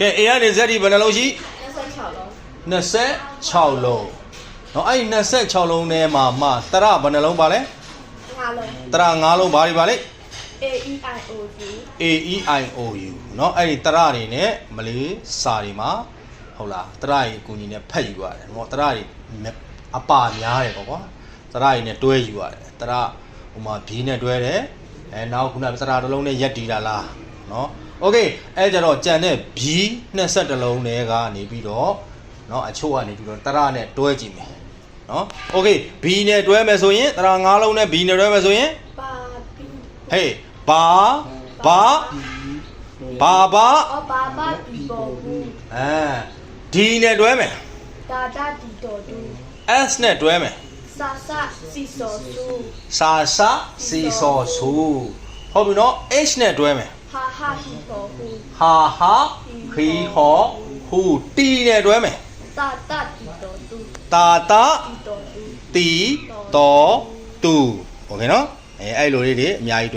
ကဲ A ကနေ Z ဒီဘယ်နှလုံးရှိ 26လုံး 26လုံးเนาะအဲ့ဒီ26လုံးထဲမှာမှတရဘယ်နှလုံးပါလဲ 5လုံး တရ5လုံးဘာတွေပါလဲ A E I O U A E I O U เนาะအဲ့ဒီတရတွေနဲ့မလေးစာတွေမှာဟုတ်လားတရတွေအကူကြီးနဲ့ဖက်ယူရတယ်เนาะတရတွေအပါများတယ်ပေါ့ကွာတရတွေနဲ့တွဲယူရတယ်တရဟိုမှာဘီးနဲ့တွဲတယ်အဲနောက်ခုနတရတစ်လုံးနဲ့ရက်တီတာလားเนาะ โอเคအဲကြတော့ကြံတဲ့ဘီး22လုံးတွေကနေပြီးတော့เนาะအချို့ကနေပြီးတော့တရနဲ့တွဲကြည့်မယ်เนาะโอเคဘီးနဲ့တွဲမယ်ဆိုရင်တရ5လုံးနဲ့ဘီးနဲ့တွဲမယ်ဆိုရင် ပါပီ ဟေးဘာဘာဘာဘာ အော်ဘာဘာပီပေါ်ဘူး အဲဒီနဲ့တွဲမယ် ဒါဒါဒီတော်တူ S နဲ့တွဲမယ် ဆာဆာစီစောဆူ စာစာစီစောဆူဟုတ်ပြီနော် H နဲ့တွဲမယ် ဟာဟာဟီပေါ်ဘူး ဟာဟာခီဟောဟူ T နဲ့တွဲမယ် တာတာဒီတော်တူ တာတာ ဒီတော်တူ တီတော်တူโอเคနော်အဲအဲ့လိုလေးတွေအများကြီး